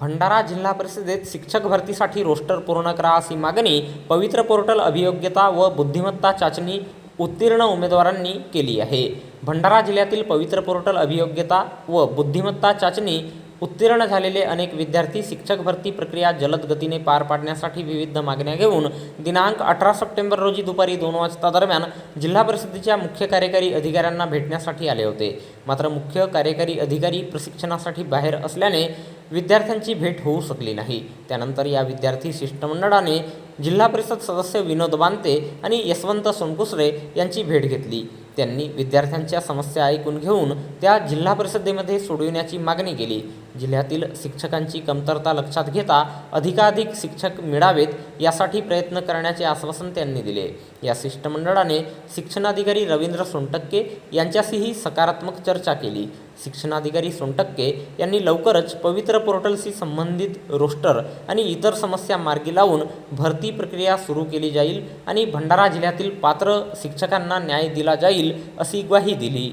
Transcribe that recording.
भंडारा जिल्हा परिषदेत शिक्षक भरतीसाठी रोस्टर पूर्ण करा अशी मागणी पवित्र पोर्टल अभियोग्यता व बुद्धिमत्ता चाचणी उत्तीर्ण उमेदवारांनी केली आहे. भंडारा जिल्ह्यातील पवित्र पोर्टल अभियोग्यता व बुद्धिमत्ता चाचणी उत्तीर्ण झालेले अनेक विद्यार्थी शिक्षक भरती प्रक्रिया जलद गतीने पार पाडण्यासाठी विविध मागण्या घेऊन दिनांक अठरा सप्टेंबर रोजी दुपारी दोन वाजता दरम्यान जिल्हा परिषदेच्या मुख्य कार्यकारी अधिकाऱ्यांना भेटण्यासाठी आले होते. मात्र मुख्य कार्यकारी अधिकारी प्रशिक्षणासाठी बाहेर असल्याने विद्यार्थ्यांची भेट होऊ शकली नाही. त्यानंतर या विद्यार्थी शिष्टमंडळाने जिल्हा परिषद सदस्य विनोद बांते आणि यशवंत सोनकुसरे यांची भेट घेतली. त्यांनी विद्यार्थ्यांच्या समस्या ऐकून घेऊन त्या जिल्हा परिषदेमध्ये सोडविण्याची मागणी केली. जिल्ह्यातील शिक्षकांची कमतरता लक्षात घेता अधिकाधिक शिक्षक मिळावेत यासाठी प्रयत्न करण्याचे आश्वासन त्यांनी दिले. या शिष्टमंडळाने शिक्षणाधिकारी रवींद्र सोनटक्के यांच्याशीही सकारात्मक चर्चा केली. शिक्षणाधिकारी सोनटक्के यांनी लवकरच पवित्र पोर्टलशी संबंधित रोस्टर आणि इतर समस्या मार्गी लावून भरती प्रक्रिया सुरू केली जाईल आणि भंडारा जिल्ह्यातील पात्र शिक्षकांना न्याय दिला जाईल अशी ग्वाही दिली.